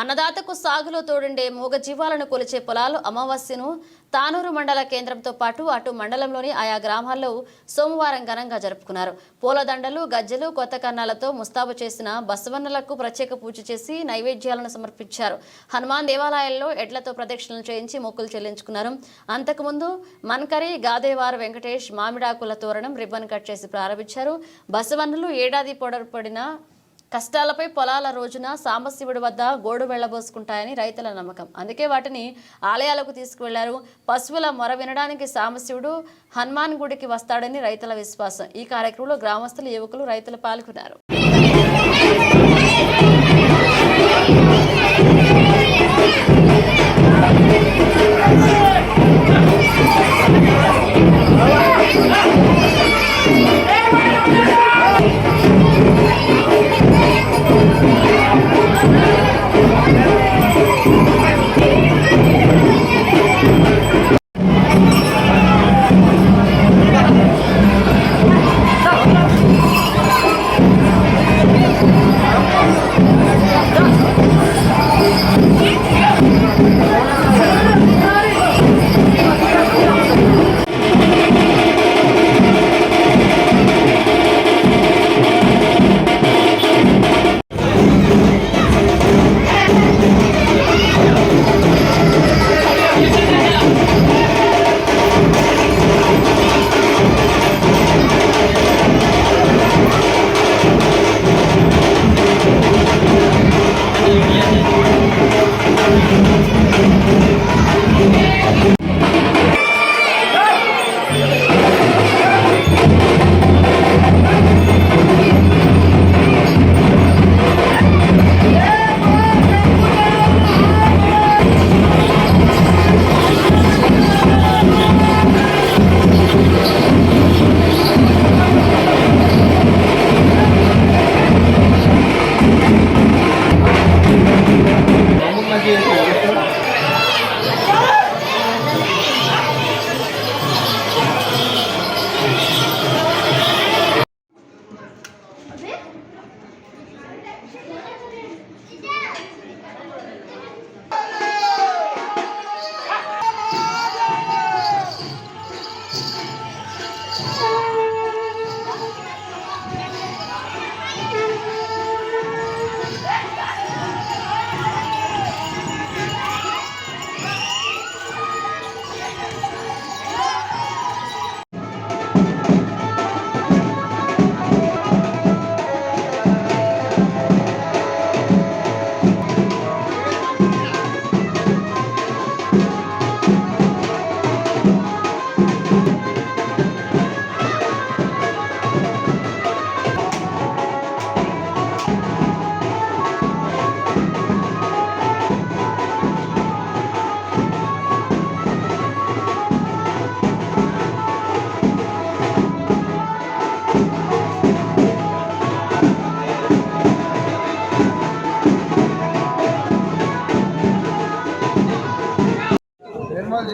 అన్నదాతకు సాగులో తోడుండే మూగ జీవాలను కొలిచే పొలాలు అమావాస్యను తానూరు మండల కేంద్రంతో పాటు అటు మండలంలోని ఆయా గ్రామాల్లో సోమవారం ఘనంగా జరుపుకున్నారు. పూలదండలు గజ్జెలు కొత్త కన్నాలతో ముస్తాబు చేసిన బసవన్నలకు ప్రత్యేక పూజ చేసి నైవేద్యాలను సమర్పించారు. హనుమాన్ దేవాలయాల్లో ఎడ్లతో ప్రదక్షిణలు చేయించి మొక్కులు చెల్లించుకున్నారు. అంతకుముందు మన్కరి గాదేవారు వెంకటేష్ మామిడాకుల తోరణం రిబ్బన్ కట్ చేసి ప్రారంభించారు. బసవన్నులు ఏడాది పొడపడిన కష్టాలపై పొలాల రోజున సాంబశివుడి వద్ద గోడు వెళ్ళబోసుకుంటాయని రైతుల నమ్మకం. అందుకే వాటిని ఆలయాలకు తీసుకువెళ్ళారు. పశువుల మొర వినడానికి సాంబశివుడు హనుమాన్ గుడికి వస్తాడని రైతుల విశ్వాసం. ఈ కార్యక్రమంలో గ్రామస్తులు యువకులు రైతులు పాల్గొన్నారు. Thank you.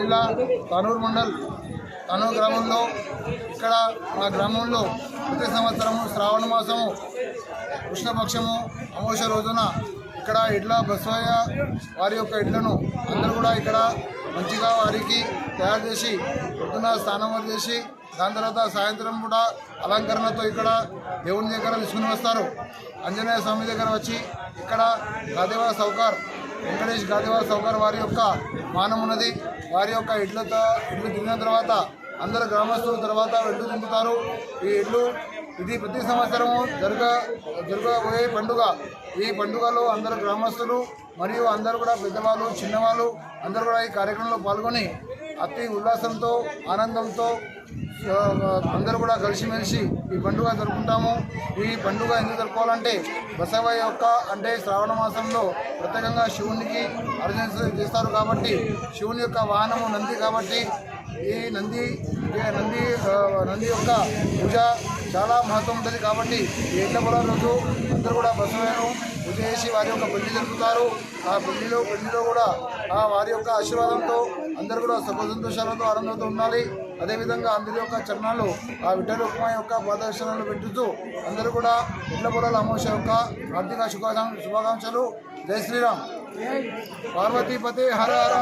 జిల్లా తానూరు మండల్ తనూరు గ్రామంలో ఇక్కడ మా గ్రామంలో ప్రతి సంవత్సరము శ్రావణ మాసము కృష్ణపక్షము అమోష రోజున ఇక్కడ ఇడ్ల బస్వయ్య వారి యొక్క ఇడ్లను అందరూ కూడా ఇక్కడ మంచిగా వారికి తయారు చేసి పొద్దున స్నానం చేసి దాని తర్వాత సాయంత్రం కూడా అలంకరణతో ఇక్కడ దేవుని దగ్గర తీసుకుని వస్తారు. ఆంజనేయ స్వామి దగ్గర వచ్చి ఇక్కడ గాదేవా సౌకార్ వెంకటేష్ గాదివార్ సౌకర్ వారి యొక్క మానం ఉన్నది. వారి యొక్క ఇడ్లతో ఇడ్లు తిన్న తర్వాత అందరు గ్రామస్తుల తర్వాత ఇడ్లు తింపుతారు ఈ ఇడ్లు ఇది ప్రతి సంవత్సరము జరగ జరగబోయే పండుగ. ఈ పండుగలో అందరు గ్రామస్తులు మరియు అందరూ కూడా పెద్దవాళ్ళు చిన్నవాళ్ళు అందరూ కూడా ఈ కార్యక్రమంలో పాల్గొని అతి ఉల్లాసంతో ఆనందంతో అందరూ కూడా కలిసిమెలిసి ఈ పండుగ జరుపుకుంటాము. ఈ పండుగ ఎందుకు జరుపుకోవాలంటే బసవ యొక్క అంటే శ్రావణ మాసంలో ప్రత్యేకంగా శివునికి అర్జన చేస్తారు కాబట్టి శివుని యొక్క వాహనము నంది కాబట్టి ఈ నంది నంది నంది యొక్క పూజ చాలా మహత్వం ఉంటుంది కాబట్టి ఈ ఎడ్ల పొలం రోజు అందరూ కూడా బసవేను పూజ చేసి వారి యొక్క పెళ్ళి జరుపుతారు. ఆ పెళ్ళిలో పెళ్ళిలో కూడా ఆ వారి యొక్క ఆశీర్వాదంతో అందరూ కూడా సుఖ సంతోషాలతో ఆనందంతో ఉండాలి. అదేవిధంగా అందరి యొక్క చరణాలు ఆ విఠల ఉప్మా యొక్క పాదర్శనాలు పెట్టుతూ అందరూ కూడా ఇళ్ళ పొలాల అమోష యొక్క ఆర్థిక శుభాకాం శుభాకాంక్షలు. జై శ్రీరామ్. పార్వతీపతి హర హర